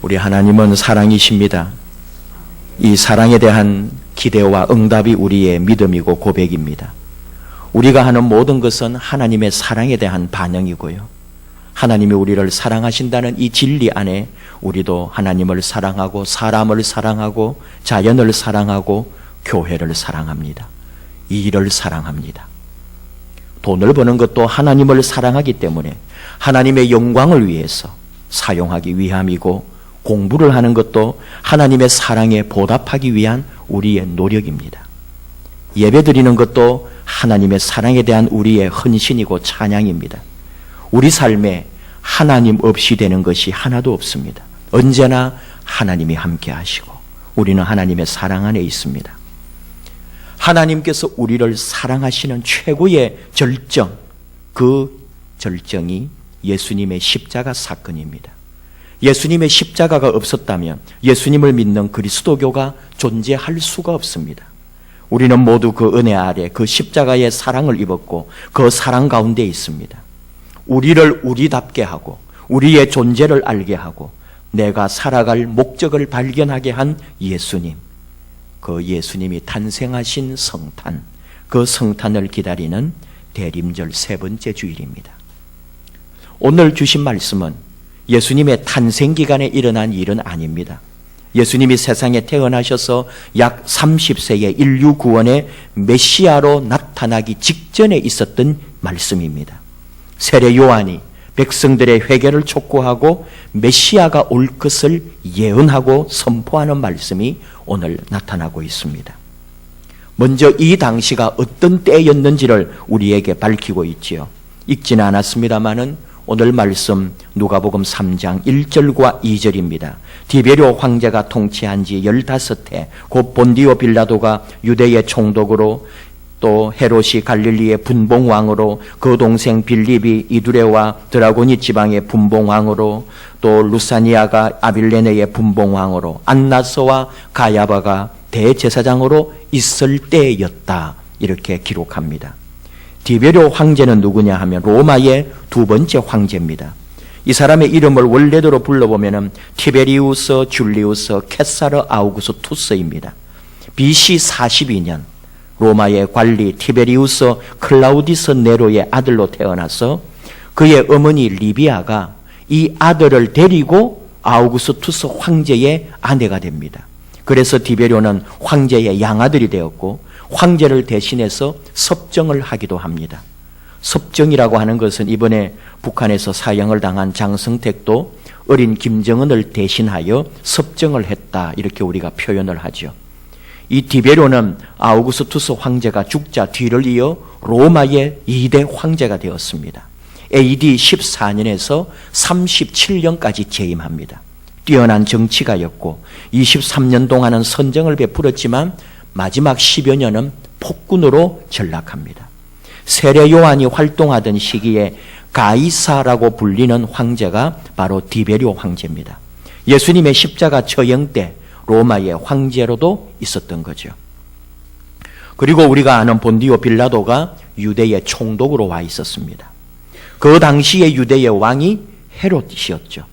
우리 하나님은 사랑이십니다. 이 사랑에 대한 기대와 응답이 우리의 믿음이고 고백입니다. 우리가 하는 모든 것은 하나님의 사랑에 대한 반응이고요. 하나님이 우리를 사랑하신다는 이 진리 안에 우리도 하나님을 사랑하고 사람을 사랑하고 자연을 사랑하고 교회를 사랑합니다. 이 일을 사랑합니다. 돈을 버는 것도 하나님을 사랑하기 때문에 하나님의 영광을 위해서 사용하기 위함이고 공부를 하는 것도 하나님의 사랑에 보답하기 위한 우리의 노력입니다. 예배 드리는 것도 하나님의 사랑에 대한 우리의 헌신이고 찬양입니다. 우리 삶에 하나님 없이 되는 것이 하나도 없습니다. 언제나 하나님이 함께 하시고 우리는 하나님의 사랑 안에 있습니다. 하나님께서 우리를 사랑하시는 최고의 절정, 그 절정이 예수님의 십자가 사건입니다. 예수님의 십자가가 없었다면 예수님을 믿는 그리스도교가 존재할 수가 없습니다. 우리는 모두 그 은혜 아래 그 십자가의 사랑을 입었고 그 사랑 가운데 있습니다. 우리를 우리답게 하고 우리의 존재를 알게 하고 내가 살아갈 목적을 발견하게 한 예수님. 그 예수님이 탄생하신 성탄, 그 성탄을 기다리는 대림절 세 번째 주일입니다. 오늘 주신 말씀은 예수님의 탄생 기간에 일어난 일은 아닙니다. 예수님이 세상에 태어나셔서 약 30세의 인류 구원의 메시아로 나타나기 직전에 있었던 말씀입니다. 세례 요한이 백성들의 회개를 촉구하고 메시아가 올 것을 예언하고 선포하는 말씀이 오늘 나타나고 있습니다. 먼저 이 당시가 어떤 때였는지를 우리에게 밝히고 있지요. 읽지는 않았습니다만은 오늘 말씀 누가복음 3장 1절과 2절입니다. 디베료 황제가 통치한 지 15해 곧 본디오 빌라도가 유대의 총독으로 또 헤롯이 갈릴리의 분봉왕으로 그 동생 빌립이 이두레와 드라고니 지방의 분봉왕으로 또 루사니아가 아빌레네의 분봉왕으로 안나스와 가야바가 대제사장으로 있을 때였다 이렇게 기록합니다. 디베료 황제는 누구냐 하면 로마의 두 번째 황제입니다. 이 사람의 이름을 원래대로 불러보면 티베리우스 줄리우스 캐사르 아우구스 투스입니다. BC 42년 로마의 관리 티베리우스 클라우디스 네로의 아들로 태어나서 그의 어머니 리비아가 이 아들을 데리고 아우구스투스 황제의 아내가 됩니다. 그래서 디베료는 황제의 양아들이 되었고 황제를 대신해서 섭정을 하기도 합니다. 섭정이라고 하는 것은 이번에 북한에서 사형을 당한 장성택도 어린 김정은을 대신하여 섭정을 했다 이렇게 우리가 표현을 하죠. 이 디베료는 아우구스투스 황제가 죽자 뒤를 이어 로마의 2대 황제가 되었습니다. AD 14년에서 37년까지 재임합니다. 뛰어난 정치가였고 23년 동안은 선정을 베풀었지만 마지막 10여 년은 폭군으로 전락합니다. 세례 요한이 활동하던 시기에 가이사라고 불리는 황제가 바로 디베리오 황제입니다. 예수님의 십자가 처형 때 로마의 황제로도 있었던 거죠. 그리고 우리가 아는 본디오 빌라도가 유대의 총독으로 와 있었습니다. 그 당시의 유대의 왕이 헤롯이었죠.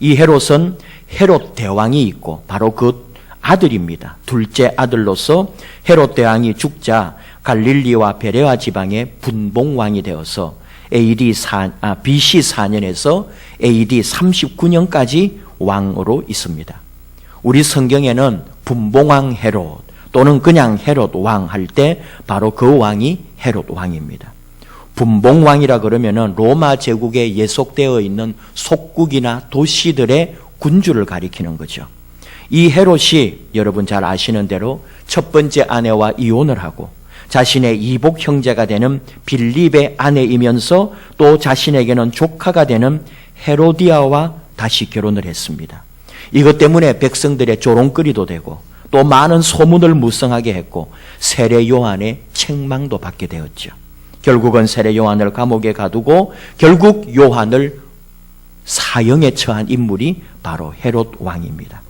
이 헤롯은 헤롯 대왕이 있고 바로 그 아들입니다. 둘째 아들로서 헤롯 대왕이 죽자 갈릴리와 베레아 지방의 분봉왕이 되어서 AD 4, 아, BC 4년에서 AD 39년까지 왕으로 있습니다. 우리 성경에는 분봉왕 헤롯 또는 그냥 헤롯 왕 할 때 바로 그 왕이 헤롯 왕입니다. 분봉왕이라 그러면은 로마 제국에 예속되어 있는 속국이나 도시들의 군주를 가리키는 거죠. 이 헤롯이 여러분 잘 아시는 대로 첫 번째 아내와 이혼을 하고 자신의 이복 형제가 되는 빌립의 아내이면서 또 자신에게는 조카가 되는 헤로디아와 다시 결혼을 했습니다. 이것 때문에 백성들의 조롱거리도 되고 또 많은 소문을 무성하게 했고 세례 요한의 책망도 받게 되었죠. 결국은 세례 요한을 감옥에 가두고 결국 요한을 사형에 처한 인물이 바로 헤롯 왕입니다.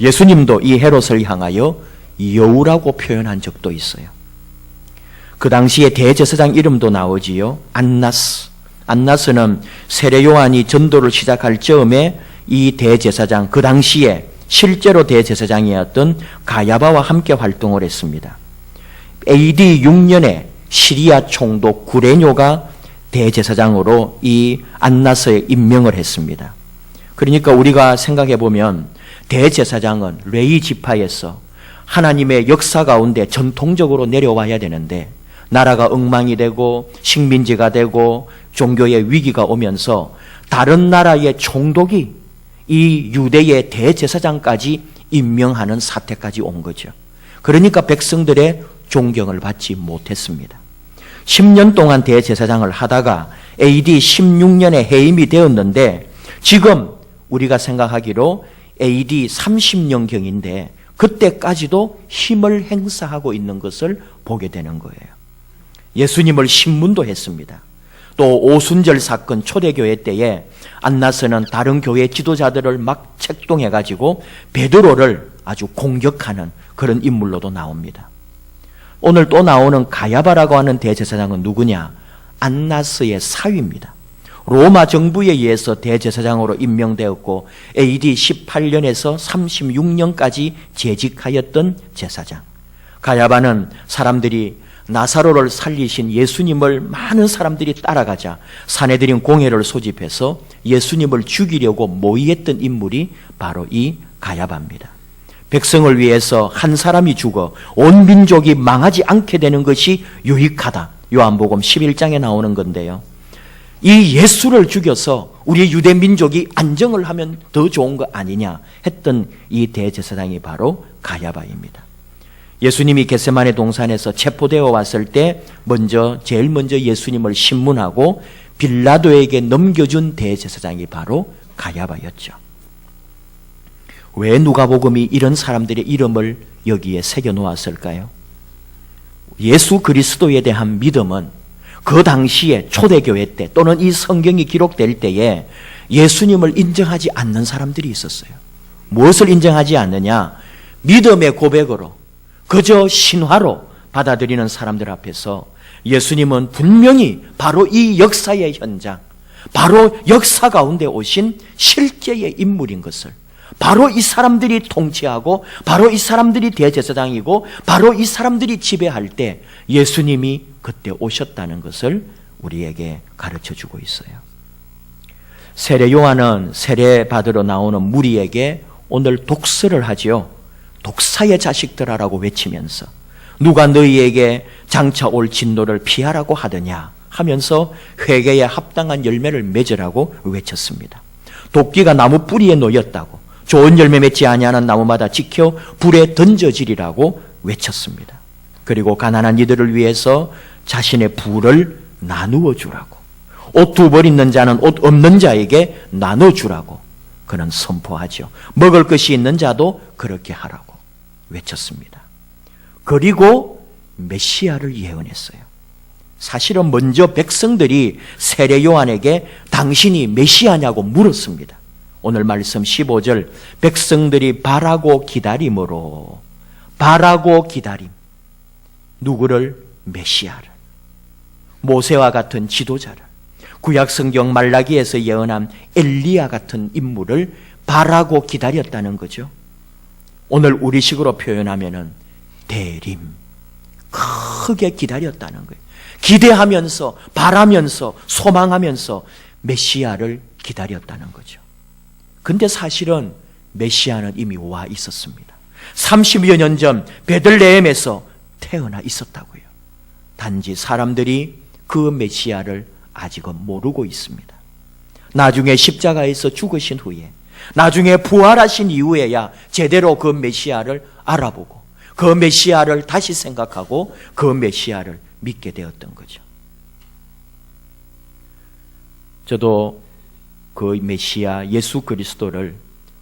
예수님도 이 헤롯을 향하여 여우라고 표현한 적도 있어요. 그 당시에 대제사장 이름도 나오지요. 안나스. 안나스는 세례 요한이 전도를 시작할 즈음에 이 대제사장 그 당시에 실제로 대제사장이었던 가야바와 함께 활동을 했습니다. AD 6년에 시리아 총독 구레뇨가 대제사장으로 이 안나스에 임명을 했습니다. 그러니까 우리가 생각해 보면 대제사장은 레이 지파에서 하나님의 역사 가운데 전통적으로 내려와야 되는데 나라가 엉망이 되고 식민지가 되고 종교의 위기가 오면서 다른 나라의 총독이 이 유대의 대제사장까지 임명하는 사태까지 온 거죠. 그러니까 백성들의 존경을 받지 못했습니다. 10년 동안 대제사장을 하다가 AD 16년에 해임이 되었는데 지금 우리가 생각하기로 AD 30년경인데 그때까지도 힘을 행사하고 있는 것을 보게 되는 거예요. 예수님을 신문도 했습니다. 또 오순절 사건 초대교회 때에 안나스는 다른 교회 지도자들을 막 책동해 가지고 베드로를 아주 공격하는 그런 인물로도 나옵니다. 오늘 또 나오는 가야바라고 하는 대제사장은 누구냐? 안나스의 사위입니다. 로마 정부에 의해서 대제사장으로 임명되었고 AD 18년에서 36년까지 재직하였던 제사장. 가야바는 사람들이 나사로를 살리신 예수님을 많은 사람들이 따라가자 사내들인 공회를 소집해서 예수님을 죽이려고 모의했던 인물이 바로 이 가야바입니다. 백성을 위해서 한 사람이 죽어 온 민족이 망하지 않게 되는 것이 유익하다. 요한복음 11장에 나오는 건데요. 이 예수를 죽여서 우리 유대 민족이 안정을 하면 더 좋은 거 아니냐 했던 이 대제사장이 바로 가야바입니다. 예수님이 겟세마네 동산에서 체포되어 왔을 때 먼저 제일 먼저 예수님을 신문하고 빌라도에게 넘겨준 대제사장이 바로 가야바였죠. 왜 누가복음이 이런 사람들의 이름을 여기에 새겨 놓았을까요? 예수 그리스도에 대한 믿음은 그 당시에 초대교회 때 또는 이 성경이 기록될 때에 예수님을 인정하지 않는 사람들이 있었어요. 무엇을 인정하지 않느냐? 믿음의 고백으로 그저 신화로 받아들이는 사람들 앞에서 예수님은 분명히 바로 이 역사의 현장, 바로 역사 가운데 오신 실제의 인물인 것을 바로 이 사람들이 통치하고 바로 이 사람들이 대제사장이고 바로 이 사람들이 지배할 때 예수님이 그때 오셨다는 것을 우리에게 가르쳐 주고 있어요. 세례 요한은 세례 받으러 나오는 무리에게 오늘 독서를 하지요. 독사의 자식들아라고 외치면서 누가 너희에게 장차 올 진노를 피하라고 하더냐 하면서 회개에 합당한 열매를 맺으라고 외쳤습니다. 도끼가 나무 뿌리에 놓였다고 좋은 열매 맺지 아니하는 나무마다 지켜 불에 던져지리라고 외쳤습니다. 그리고 가난한 이들을 위해서 자신의 부를 나누어 주라고 옷 두 벌 있는 자는 옷 없는 자에게 나눠 주라고 그는 선포하죠. 먹을 것이 있는 자도 그렇게 하라고 외쳤습니다. 그리고 메시아를 예언했어요. 사실은 먼저 백성들이 세례 요한에게 당신이 메시아냐고 물었습니다. 오늘 말씀 15절 백성들이 바라고 기다림으로 바라고 기다림 누구를 메시아를 모세와 같은 지도자를 구약 성경 말라기에서 예언한 엘리야 같은 인물을 바라고 기다렸다는 거죠. 오늘 우리식으로 표현하면은 대림 크게 기다렸다는 거예요. 기대하면서 바라면서 소망하면서 메시아를 기다렸다는 거죠. 근데 사실은 메시아는 이미 와 있었습니다. 30여 년 전 베들레헴에서 태어나 있었다고요. 단지 사람들이 그 메시아를 아직은 모르고 있습니다. 나중에 십자가에서 죽으신 후에 나중에 부활하신 이후에야 제대로 그 메시아를 알아보고 그 메시아를 다시 생각하고 그 메시아를 믿게 되었던 거죠. 저도 그 메시아 예수 그리스도를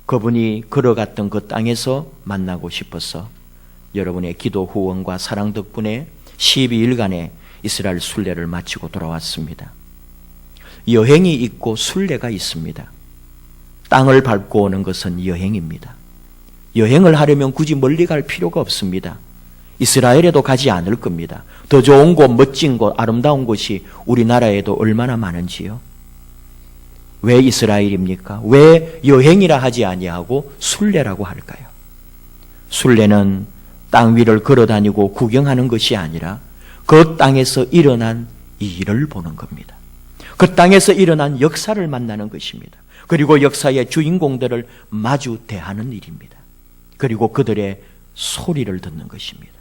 그분이 걸어갔던 그 땅에서 만나고 싶어서 여러분의 기도 후원과 사랑 덕분에 12일간의 이스라엘 순례를 마치고 돌아왔습니다. 여행이 있고 순례가 있습니다. 땅을 밟고 오는 것은 여행입니다. 여행을 하려면 굳이 멀리 갈 필요가 없습니다. 이스라엘에도 가지 않을 겁니다. 더 좋은 곳, 멋진 곳, 아름다운 곳이 우리나라에도 얼마나 많은지요. 왜 이스라엘입니까? 왜 여행이라 하지 아니하고 순례라고 할까요? 순례는 땅 위를 걸어 다니고 구경하는 것이 아니라 그 땅에서 일어난 일을 보는 겁니다. 그 땅에서 일어난 역사를 만나는 것입니다. 그리고 역사의 주인공들을 마주 대하는 일입니다. 그리고 그들의 소리를 듣는 것입니다.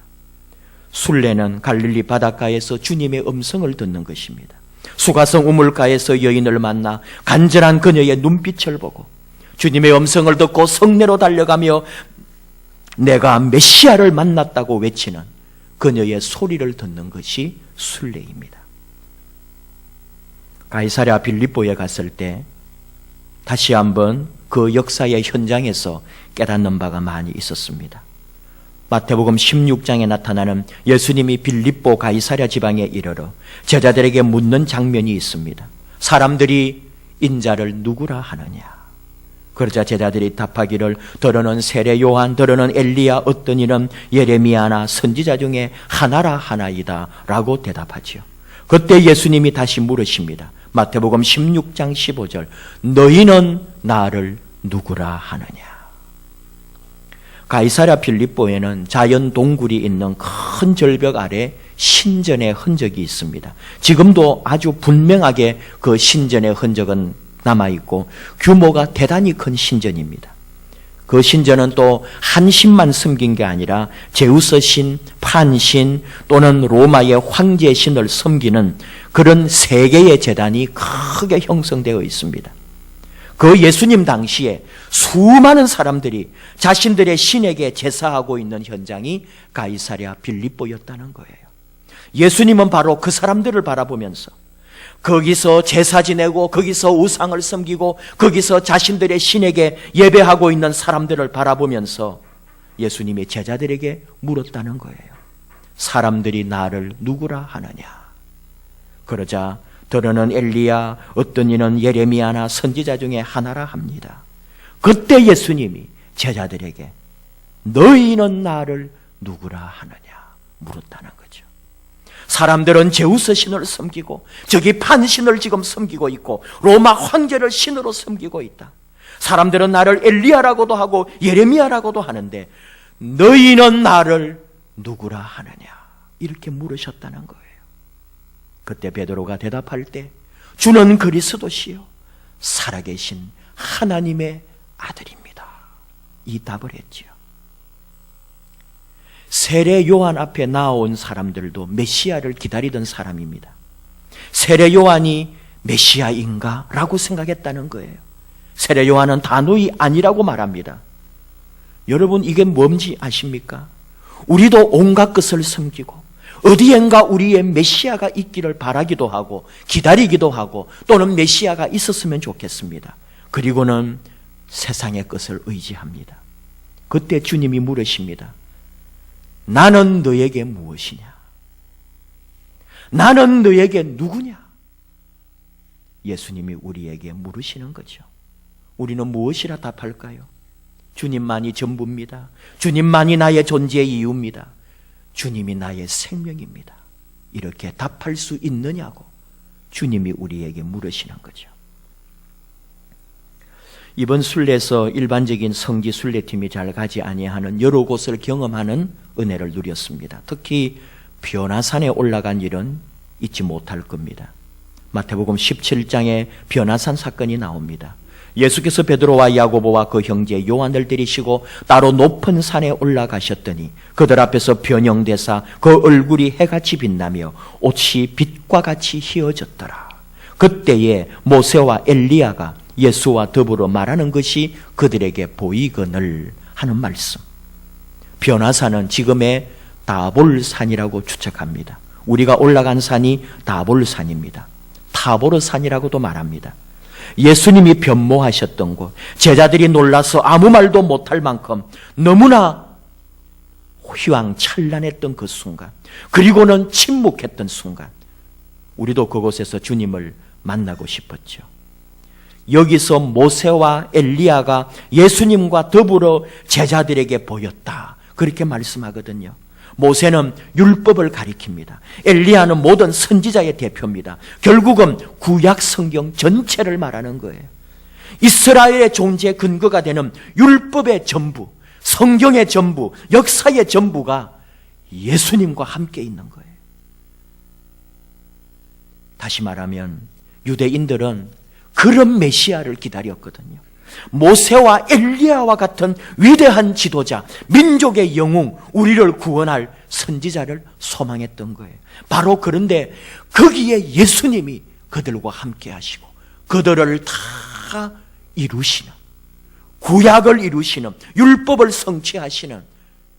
순례는 갈릴리 바닷가에서 주님의 음성을 듣는 것입니다. 수가성 우물가에서 여인을 만나 간절한 그녀의 눈빛을 보고 주님의 음성을 듣고 성내로 달려가며 내가 메시아를 만났다고 외치는 그녀의 소리를 듣는 것이 순례입니다. 가이사랴 빌립보에 갔을 때 다시 한번 그 역사의 현장에서 깨닫는 바가 많이 있었습니다. 마태복음 16장에 나타나는 예수님이 빌립보 가이사랴 지방에 이르러 제자들에게 묻는 장면이 있습니다. 사람들이 인자를 누구라 하느냐? 그러자 제자들이 답하기를 더러는 세례 요한, 더러는 엘리야, 어떤 이는 예레미야나 선지자 중에 하나라 하나이다 라고 대답하지요. 그때 예수님이 다시 물으십니다. 마태복음 16장 15절 너희는 나를 누구라 하느냐? 가이사랴 필립보에는 자연 동굴이 있는 큰 절벽 아래 신전의 흔적이 있습니다. 지금도 아주 분명하게 그 신전의 흔적은 남아 있고 규모가 대단히 큰 신전입니다. 그 신전은 또 한 신만 섬긴 게 아니라 제우스 신, 판 신 또는 로마의 황제 신을 섬기는 그런 세 개의 재단이 크게 형성되어 있습니다. 그 예수님 당시에 수많은 사람들이 자신들의 신에게 제사하고 있는 현장이 가이사랴 빌립보였다는 거예요. 예수님은 바로 그 사람들을 바라보면서 거기서 제사 지내고 거기서 우상을 섬기고 거기서 자신들의 신에게 예배하고 있는 사람들을 바라보면서 예수님의 제자들에게 물었다는 거예요. 사람들이 나를 누구라 하느냐? 그러자 더러는 엘리야, 어떤 이는 예레미야나 선지자 중에 하나라 합니다. 그때 예수님이 제자들에게 너희는 나를 누구라 하느냐 물었다는 거죠. 사람들은 제우스 신을 섬기고 저기 판 신을 지금 섬기고 있고 로마 황제를 신으로 섬기고 있다. 사람들은 나를 엘리야라고도 하고 예레미야라고도 하는데 너희는 나를 누구라 하느냐 이렇게 물으셨다는 거예요. 그때 베드로가 대답할 때 주는 그리스도시요 살아계신 하나님의 아들입니다. 이 답을 했지요. 세례 요한 앞에 나온 사람들도 메시아를 기다리던 사람입니다. 세례 요한이 메시아인가? 라고 생각했다는 거예요. 세례 요한은 단호히 아니라고 말합니다. 여러분, 이게 뭔지 아십니까? 우리도 온갖 것을 섬기고, 어디엔가 우리의 메시아가 있기를 바라기도 하고, 기다리기도 하고, 또는 메시아가 있었으면 좋겠습니다. 그리고는 세상의 것을 의지합니다. 그때 주님이 물으십니다. 나는 너에게 무엇이냐? 나는 너에게 누구냐? 예수님이 우리에게 물으시는 거죠. 우리는 무엇이라 답할까요? 주님만이 전부입니다. 주님만이 나의 존재의 이유입니다. 주님이 나의 생명입니다. 이렇게 답할 수 있느냐고 주님이 우리에게 물으시는 거죠. 이번 순례에서 일반적인 성지 순례팀이 잘 가지 아니하는 여러 곳을 경험하는 은혜를 누렸습니다. 특히 변화산에 올라간 일은 잊지 못할 겁니다. 마태복음 17장에 변화산 사건이 나옵니다. 예수께서 베드로와 야고보와 그 형제 요한을 데리시고 따로 높은 산에 올라가셨더니 그들 앞에서 변형되사 그 얼굴이 해같이 빛나며 옷이 빛과 같이 휘어졌더라. 그때에 모세와 엘리야가 예수와 더불어 말하는 것이 그들에게 보이거늘 하는 말씀. 변화산은 지금의 다볼산이라고 추측합니다. 우리가 올라간 산이 다볼산입니다. 타보르산이라고도 말합니다. 예수님이 변모하셨던 곳, 제자들이 놀라서 아무 말도 못할 만큼 너무나 휘황찬란했던 그 순간, 그리고는 침묵했던 순간, 우리도 그곳에서 주님을 만나고 싶었죠. 여기서 모세와 엘리야가 예수님과 더불어 제자들에게 보였다. 그렇게 말씀하거든요. 모세는 율법을 가리킵니다. 엘리야는 모든 선지자의 대표입니다. 결국은 구약 성경 전체를 말하는 거예요. 이스라엘의 존재 근거가 되는 율법의 전부, 성경의 전부, 역사의 전부가 예수님과 함께 있는 거예요. 다시 말하면 유대인들은 그런 메시아를 기다렸거든요. 모세와 엘리야와 같은 위대한 지도자, 민족의 영웅, 우리를 구원할 선지자를 소망했던 거예요. 바로 그런데 거기에 예수님이 그들과 함께 하시고 그들을 다 이루시는 구약을 이루시는 율법을 성취하시는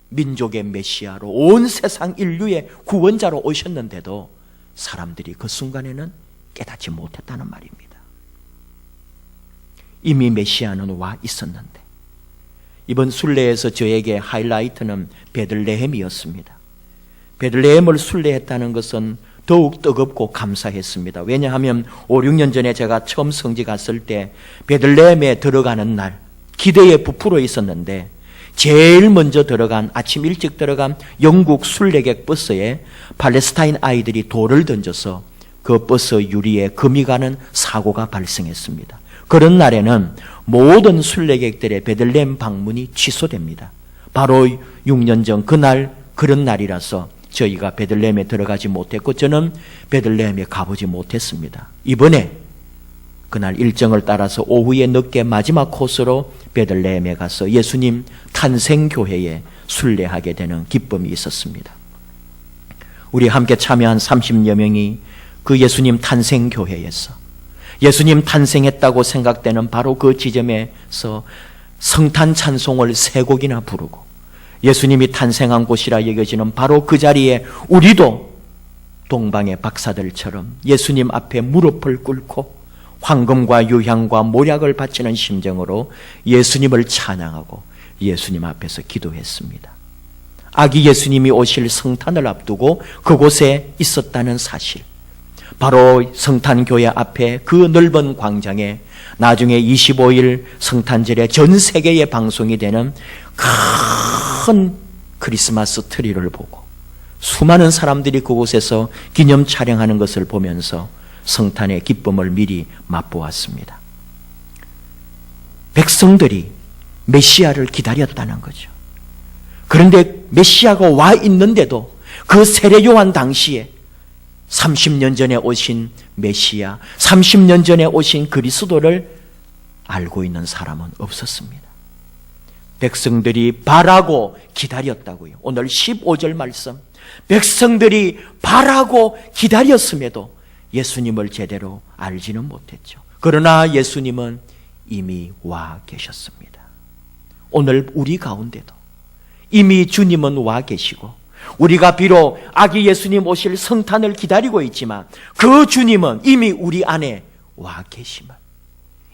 민족의 메시아로 온 세상 인류의 구원자로 오셨는데도 사람들이 그 순간에는 깨닫지 못했다는 말입니다. 이미 메시아는 와 있었는데 이번 순례에서 저에게 하이라이트는 베들레헴이었습니다. 베들레헴을 순례했다는 것은 더욱 뜨겁고 감사했습니다. 왜냐하면 5, 6년 전에 제가 처음 성지 갔을 때 베들레헴에 들어가는 날 기대에 부풀어 있었는데 제일 먼저 들어간 아침 일찍 들어간 영국 순례객 버스에 팔레스타인 아이들이 돌을 던져서 그 버스 유리에 금이 가는 사고가 발생했습니다. 그런 날에는 모든 순례객들의 베들레헴 방문이 취소됩니다. 바로 6년 전 그날 그런 날이라서 저희가 베들레헴에 들어가지 못했고 저는 베들레헴에 가보지 못했습니다. 이번에 그날 일정을 따라서 오후에 늦게 마지막 코스로 베들레헴에 가서 예수님 탄생 교회에 순례하게 되는 기쁨이 있었습니다. 우리 함께 참여한 30여 명이 그 예수님 탄생 교회에서 예수님 탄생했다고 생각되는 바로 그 지점에서 성탄 찬송을 세 곡이나 부르고 예수님이 탄생한 곳이라 여겨지는 바로 그 자리에 우리도 동방의 박사들처럼 예수님 앞에 무릎을 꿇고 황금과 유향과 모략을 바치는 심정으로 예수님을 찬양하고 예수님 앞에서 기도했습니다. 아기 예수님이 오실 성탄을 앞두고 그곳에 있었다는 사실. 바로 성탄교회 앞에 그 넓은 광장에 나중에 25일 성탄절에 전 세계에 방송이 되는 큰 크리스마스 트리를 보고 수많은 사람들이 그곳에서 기념 촬영하는 것을 보면서 성탄의 기쁨을 미리 맛보았습니다. 백성들이 메시아를 기다렸다는 거죠. 그런데 메시아가 와 있는데도 그 세례 요한 당시에 30년 전에 오신 메시아, 30년 전에 오신 그리스도를 알고 있는 사람은 없었습니다. 백성들이 바라고 기다렸다고요. 오늘 15절 말씀. 백성들이 바라고 기다렸음에도 예수님을 제대로 알지는 못했죠. 그러나 예수님은 이미 와 계셨습니다. 오늘 우리 가운데도 이미 주님은 와 계시고 우리가 비록 아기 예수님 오실 성탄을 기다리고 있지만 그 주님은 이미 우리 안에 와 계심을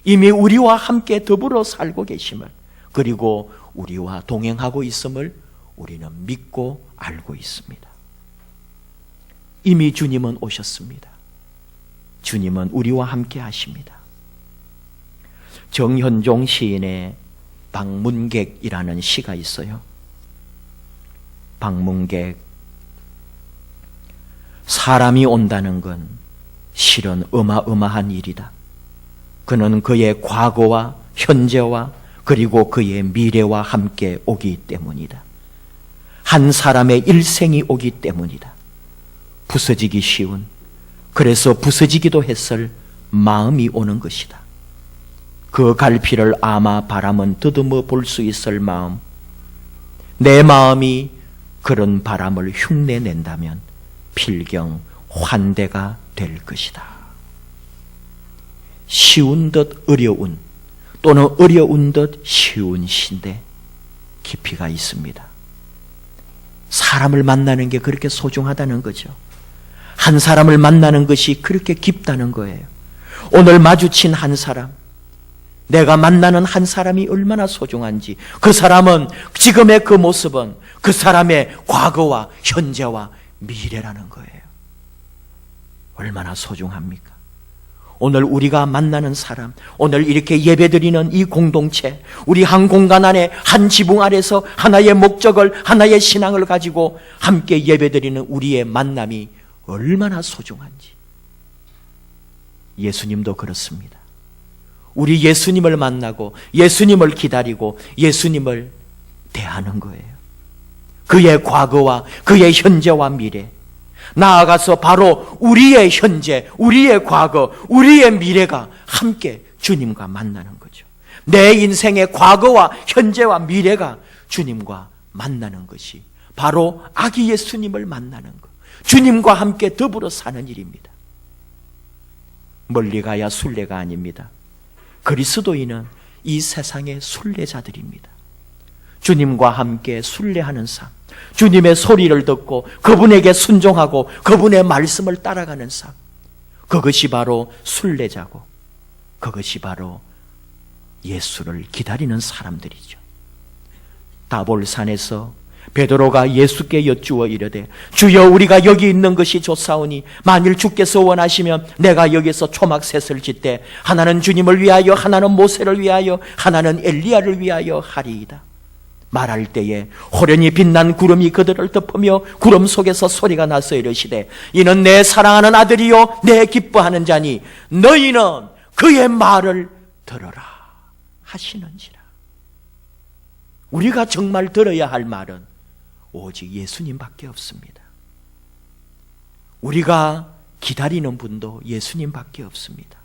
이미 우리와 함께 더불어 살고 계심을 그리고 우리와 동행하고 있음을 우리는 믿고 알고 있습니다. 이미 주님은 오셨습니다. 주님은 우리와 함께 하십니다. 정현종 시인의 방문객이라는 시가 있어요. 방문객. 사람이 온다는 건 실은 어마어마한 일이다. 그는 그의 과거와 현재와 그리고 그의 미래와 함께 오기 때문이다. 한 사람의 일생이 오기 때문이다. 부서지기 쉬운, 그래서 부서지기도 했을 마음이 오는 것이다. 그 갈피를 아마 바람은 더듬어 볼 수 있을 마음, 내 마음이 그런 바람을 흉내낸다면 필경 환대가 될 것이다. 쉬운 듯 어려운 또는 어려운 듯 쉬운 신데 깊이가 있습니다. 사람을 만나는 게 그렇게 소중하다는 거죠. 한 사람을 만나는 것이 그렇게 깊다는 거예요. 오늘 마주친 한 사람, 내가 만나는 한 사람이 얼마나 소중한지, 그 사람은 지금의 그 모습은 그 사람의 과거와 현재와 미래라는 거예요. 얼마나 소중합니까? 오늘 우리가 만나는 사람, 오늘 이렇게 예배드리는 이 공동체, 우리 한 공간 안에 한 지붕 아래서 하나의 목적을, 하나의 신앙을 가지고 함께 예배드리는 우리의 만남이 얼마나 소중한지. 예수님도 그렇습니다. 우리 예수님을 만나고 예수님을 기다리고 예수님을 대하는 거예요. 그의 과거와 그의 현재와 미래. 나아가서 바로 우리의 현재, 우리의 과거, 우리의 미래가 함께 주님과 만나는 거죠. 내 인생의 과거와 현재와 미래가 주님과 만나는 것이 바로 아기 예수님을 만나는 것. 주님과 함께 더불어 사는 일입니다. 멀리 가야 순례가 아닙니다. 그리스도인은 이 세상의 순례자들입니다. 주님과 함께 순례하는 삶, 주님의 소리를 듣고 그분에게 순종하고 그분의 말씀을 따라가는 삶. 그것이 바로 순례자고 그것이 바로 예수를 기다리는 사람들이죠. 다볼산에서 베드로가 예수께 여쭈어 이르되 주여 우리가 여기 있는 것이 좋사오니 만일 주께서 원하시면 내가 여기서 초막셋을 짓되 하나는 주님을 위하여 하나는 모세를 위하여 하나는 엘리야를 위하여 하리이다. 말할 때에 호련히 빛난 구름이 그들을 덮으며 구름 속에서 소리가 나서 이르시되 이는 내 사랑하는 아들이요 내 기뻐하는 자니 너희는 그의 말을 들어라 하시는지라 우리가 정말 들어야 할 말은 오직 예수님밖에 없습니다 우리가 기다리는 분도 예수님밖에 없습니다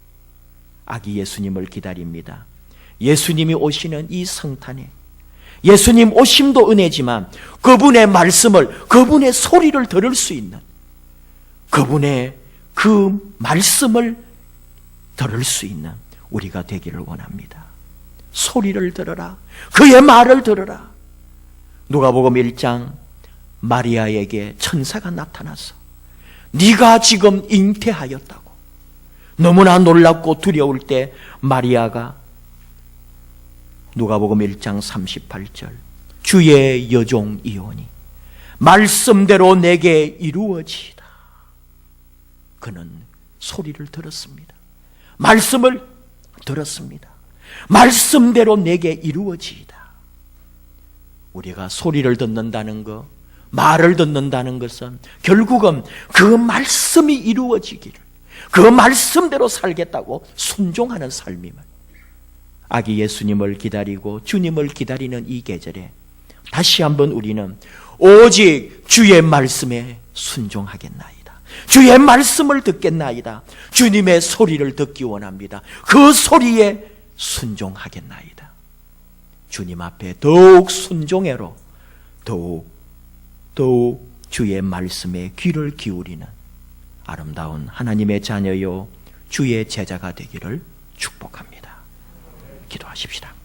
아기 예수님을 기다립니다 예수님이 오시는 이 성탄에 예수님 오심도 은혜지만 그분의 말씀을 그분의 소리를 들을 수 있는 그분의 그 말씀을 들을 수 있는 우리가 되기를 원합니다. 소리를 들어라. 그의 말을 들어라. 누가복음 1장 마리아에게 천사가 나타나서 네가 지금 잉태하였다고 너무나 놀랍고 두려울 때 마리아가 누가복음 1장 38절 주의 여종 이오니 말씀대로 내게 이루어지이다. 그는 소리를 들었습니다. 말씀을 들었습니다. 말씀대로 내게 이루어지이다. 우리가 소리를 듣는다는 것, 말을 듣는다는 것은 결국은 그 말씀이 이루어지기를, 그 말씀대로 살겠다고 순종하는 삶임을 아기 예수님을 기다리고 주님을 기다리는 이 계절에 다시 한번 우리는 오직 주의 말씀에 순종하겠나이다. 주의 말씀을 듣겠나이다. 주님의 소리를 듣기 원합니다. 그 소리에 순종하겠나이다. 주님 앞에 더욱 순종해로 더욱 더욱 주의 말씀에 귀를 기울이는 아름다운 하나님의 자녀요 주의 제자가 되기를 축복합니다. 기도하십시다.